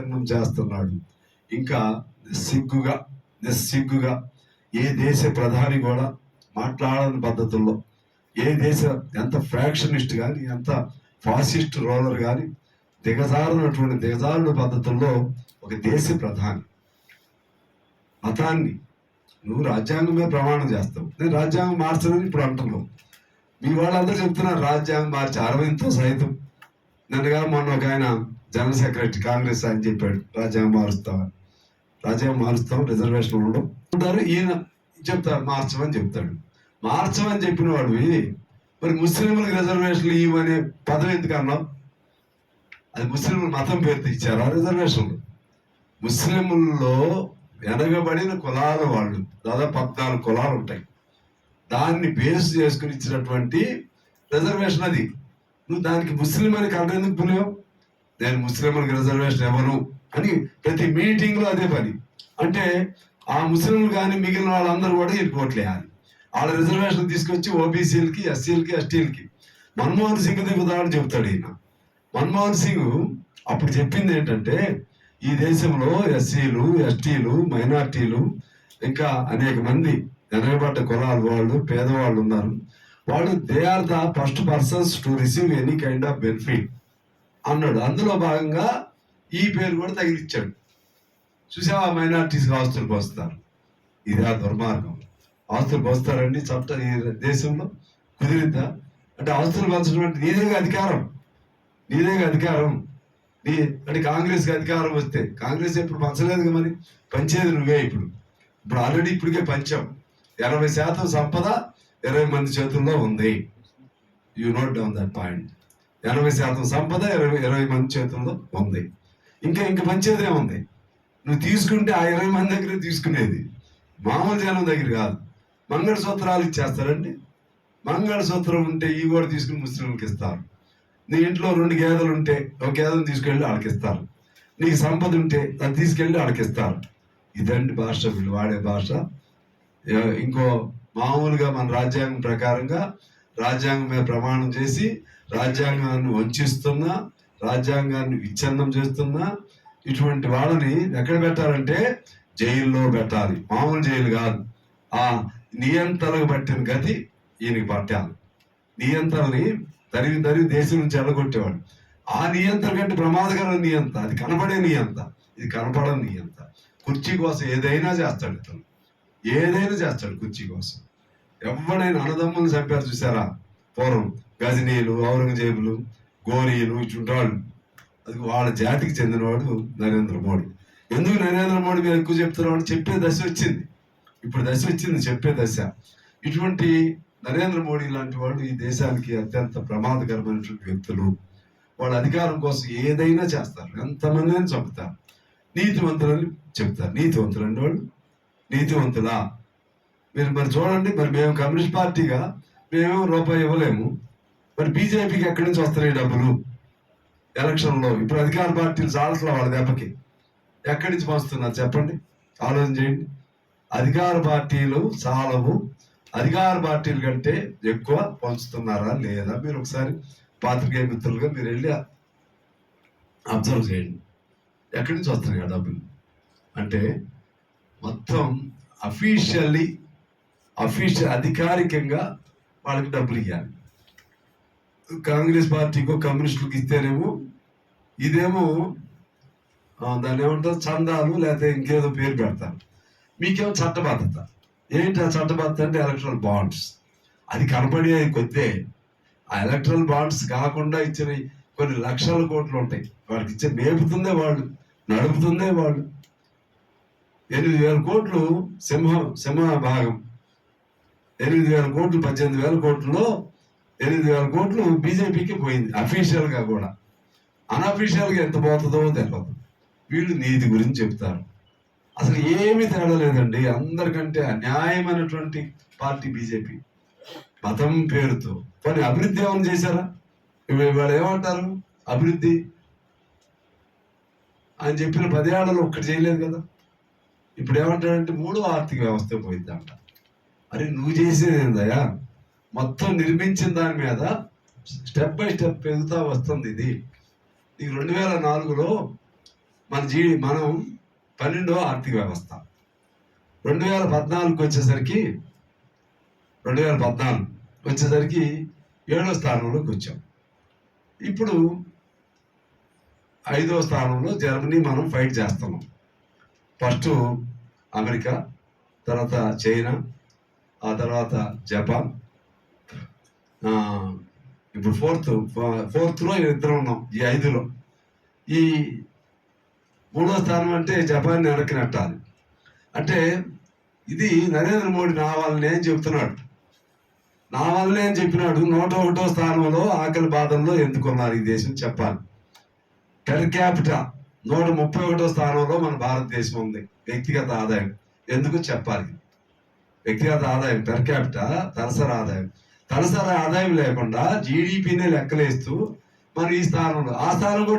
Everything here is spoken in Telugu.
ప్రయత్నం చేస్తున్నాడు. ఇంకా నిస్సిగ్గుగా నిస్సిగ్గుగా ఏ దేశ ప్రధాని కూడా మాట్లాడని పద్ధతుల్లో ఏ దేశ ఎంత ఫ్రాక్షనిస్ట్ కానీ ఎంత ఫాసిస్ట్ రోలర్ కానీ దిగజారినటువంటి దిగజారుడు పద్ధతుల్లో ఒక దేశ ప్రధాని. మతాన్ని నువ్వు రాజ్యాంగమే ప్రమాణం చేస్తావు. నేను రాజ్యాంగం మార్చదని ఇప్పుడు అంటున్నావు. మీ వాళ్ళందరూ చెప్తున్నారు రాజ్యాంగం మార్చి అరవింద్తో సైతం. నన్నుగా మొన్న ఒక ఆయన జనరల్ సెక్రటరీ కాంగ్రెస్ అని చెప్పాడు. రాజ్యాంగం మారుస్తామని. రాజ్యాంగం మారుస్తాం రిజర్వేషన్ ఉండడం ఉంటారు ఈయన చెప్తారు మార్చమని చెప్తాడు. మార్చమని చెప్పిన వాడు మరి ముస్లింలకు రిజర్వేషన్లు ఇవ్వనే పదవి ఎందుకు అన్నాం అది ముస్లింలు మతం పేరుతో ఇచ్చారు ఆ రిజర్వేషన్లు? ముస్లింల్లో వెనకబడిన కులాల వాళ్ళు దాదాపు పద్నాలుగు కులాలు ఉంటాయి. దాన్ని బేస్ చేసుకుని ఇచ్చినటువంటి రిజర్వేషన్ అది. నువ్వు దానికి ముస్లిం అని కలర్ ఎందుకు పులియావు నేను ముస్లింలకు రిజర్వేషన్ ఇవ్వను అని ప్రతి మీటింగ్లో అదే పని. అంటే ఆ ముస్లింలు కానీ మిగిలిన వాళ్ళందరూ కూడా రిపోర్ట్లు వేయాలి. వాళ్ళ రిజర్వేషన్ తీసుకొచ్చి ఓబీసీలకి ఎస్సీలకి ఎస్టీలకి మన్మోహన్ సింగ్ ది ఉదాహరణ చెబుతాడు ఈయన. మన్మోహన్ సింగ్ అప్పుడు చెప్పింది ఏంటంటే ఈ దేశంలో ఎస్సీలు ఎస్టీలు మైనార్టీలు ఇంకా అనేక మంది వెనకబడ్డ కులాలు వాళ్ళు పేదవాళ్ళు ఉన్నారు. వాళ్ళు they are the first persons to receive any kind of benefit. అన్నాడు. అందులో భాగంగా ఈ పేరు కూడా తగిలిచ్చాడు. చూసావా? మైనార్టీస్ ఆస్తులు పోస్తారు. ఇది ఆ దుర్మార్గం. ఆస్తులు పోస్తారండి చట్ట ఈ దేశంలో కుదిరిద్దా అంటే ఆస్తులు పంచడం అంటే నీదేగా అధికారం. నీదేగా అధికారం. నీ అంటే కాంగ్రెస్కి అధికారం వస్తే కాంగ్రెస్ ఎప్పుడు పంచలేదు మరి? పంచేది నువ్వే ఇప్పుడు. ఇప్పుడు ఆల్రెడీ ఇప్పటికే పంచాం. ఎనభై శాతం సంపద ఇరవై మంది చేతుల్లో ఉంది. You note down that point ఎనభై శాతం సంపద ఇరవై ఇరవై మంది చేతుల్లో ఉంది. ఇంకా ఇంకా మంచిదే ఉంది నువ్వు తీసుకుంటే ఆ ఇరవై మంది దగ్గర తీసుకునేది. మామూలు జనం దగ్గర కాదు. మంగళసూత్రాలు ఇచ్చేస్తారండి. మంగళసూత్రం ఉంటే ఈ కూడా తీసుకుని ముస్లింలకు ఇస్తారు. నీ ఇంట్లో రెండు గేదెలు ఉంటే ఒక గేదెను తీసుకెళ్ళి వాళ్ళకి ఇస్తారు. నీకు సంపద ఉంటే అది తీసుకెళ్ళి వాళ్ళకి ఇస్తారు. ఇదండి భాష వీళ్ళు వాడే భాష. ఇంకో మామూలుగా మన రాజ్యాంగం ప్రకారంగా రాజ్యాంగం మీద ప్రమాణం చేసి రాజ్యాంగాన్ని వంచిస్తున్నా రాజ్యాంగాన్ని విచ్ఛిన్నం చేస్తున్నా ఇటువంటి వాళ్ళని ఎక్కడ పెట్టాలంటే జైల్లో పెట్టాలి. మామూలు జైలు కాదు. ఆ నియంత్రణకు పట్టిన గతి ఈయనకి పట్టాలి. నియంత్రణని తరిగి తరిగి దేశం నుంచి ఎల్లగొట్టేవాడు ఆ నియంత్రణ కంటే ప్రమాదకర నియంత అది కనపడే నియంత ఇది కనపడని నియంత కుర్చీ కోసం ఏదైనా చేస్తాడు ఇతను. ఏదైనా చేస్తాడు కుర్చీ కోసం. ఎవడైనా అన్నదమ్ములు చంపారు చూసారా? పూర్వం గజనీయులు ఔరంగజేబులు గోరీలు ఇటువంటి అది వాళ్ళ జాతికి చెందినవాడు నరేంద్ర మోడీ. ఎందుకు నరేంద్ర మోడీ మీరు ఎక్కువ చెప్తున్నావు అని చెప్పే దశ వచ్చింది. ఇప్పుడు దశ వచ్చింది చెప్పే దశ. ఇటువంటి నరేంద్ర మోడీ లాంటి వాళ్ళు ఈ దేశానికి అత్యంత ప్రమాదకరమైనటువంటి వ్యక్తులు. వాళ్ళ అధికారం కోసం ఏదైనా చేస్తారు. ఎంతమంది అని చంపుతారు. నీతివంతులని చెప్తారు. నీతివంతులు అంటే వాళ్ళు నీతివంతులా. మీరు మరి చూడండి మరి మేము కమ్యూనిస్ట్ పార్టీగా మేమేమో రూపాయి ఇవ్వలేము. మరి బీజేపీకి ఎక్కడి నుంచి వస్తున్నాయి డబ్బులు? ఎలక్షన్లో. ఇప్పుడు అధికార పార్టీలు చాలట్లా వాళ్ళ దెబ్బకి? ఎక్కడి నుంచి వస్తున్నారు చెప్పండి? ఆలోచన చేయండి. అధికార పార్టీలు చాలవు. అధికార పార్టీల కంటే ఎక్కువ పంచుతున్నారా లేదా? మీరు ఒకసారి పాత్రికేయ మిత్రులుగా మీరు వెళ్ళి అబ్జర్వ్ చేయండి. ఎక్కడి నుంచి వస్తున్నాయి ఆ డబ్బులు? అంటే మొత్తం అఫీషియల్లీ అఫీషియల్ అధికారికంగా వాళ్ళకి డబ్బులు ఇవ్వాలి కాంగ్రెస్ పార్టీకో కమ్యూనిస్టులకు ఇస్తేనేమో ఇదేమో దాన్ని ఏమంటారు? చందాలు లేకపోతే ఇంకేదో పేరు పెడతారు. మీకేమో చట్టబద్ధత ఏంటి ఆ చట్టబద్ధత అంటే ఎలక్ట్రల్ బాండ్స్ అది కనపడే కొద్దే. ఆ ఎలక్ట్రల్ బాండ్స్ కాకుండా ఇచ్చిన కొన్ని లక్షల కోట్లు ఉంటాయి. వాళ్ళకి ఇచ్చే మేపుతుందే వాళ్ళు నడుపుతుందే వాళ్ళు. ఎనిమిది వేల కోట్లు సింహం సింహ భాగం. ఎనిమిది వేల కోట్లు పద్దెనిమిది వేల కోట్లలో ఎనిమిది వేల కోట్లు బీజేపీకి పోయింది అఫీషియల్గా కూడా. అన్అఫీషియల్గా ఎంత పోతుందో తెలియదు వీళ్ళు నీతి గురించి చెప్తారు. అసలు ఏమీ తేడా లేదండి అందరికంటే అన్యాయమైనటువంటి పార్టీ బీజేపీ. మతం పేరుతో. కానీ అభివృద్ధి ఏమైనా చేశారా? ఇవాళ ఏమంటారు? అభివృద్ధి? అని చెప్పిన పదేళ్ళలో ఒక్కటి చేయలేదు కదా. ఇప్పుడు ఏమంటాడంటే మూడో ఆర్థిక వ్యవస్థ పోయిందంట. అరే నువ్వు చేసేది ఏందయ్యా? మొత్తం నిర్మించిన దాని మీద స్టెప్ బై స్టెప్ పెరుగుతా వస్తుంది ఇది. నీకు రెండు వేల నాలుగులో మన జీ మనం పన్నెండో ఆర్థిక వ్యవస్థ. రెండు వేల పద్నాలుగుకి వచ్చేసరికి రెండు వేల పద్నాలుగు వచ్చేసరికి ఏడో స్థానంలోకి వచ్చాం. ఇప్పుడు ఐదో స్థానంలో జర్మనీ మనం ఫైట్ చేస్తున్నాం. ఫస్ట్ అమెరికా తర్వాత చైనా ఆ తర్వాత జపాన్. ఇప్పుడు ఫోర్త్ ఫోర్త్లో ఇద్దరు ఉన్నాం ఈ ఐదులో. ఈ మూడో స్థానం అంటే జపాన్ వెనక్కి నెట్టాలి అంటే ఇది నరేంద్ర మోడీ నా వల్లనే అని చెప్తున్నాడు. నా వల్లనే అని చెప్పినాడు నూట ఒకటో స్థానంలో ఆకలి బాధల్లో ఎందుకున్నారు ఈ దేశం చెప్పాలి. పెర్ క్యాపిటా నూట ముప్పై ఒకటో స్థానంలో మన భారతదేశం ఉంది వ్యక్తిగత ఆదాయం. ఎందుకు చెప్పాలి? వ్యక్తిగత ఆదాయం పెర్ క్యాపిటా తలసరి ఆదాయం. తలసరి ఆదాయం లేకుండా జీడిపినే లెక్కలేస్తూ మరి ఈ స్థానంలో ఆ స్థానం కూడా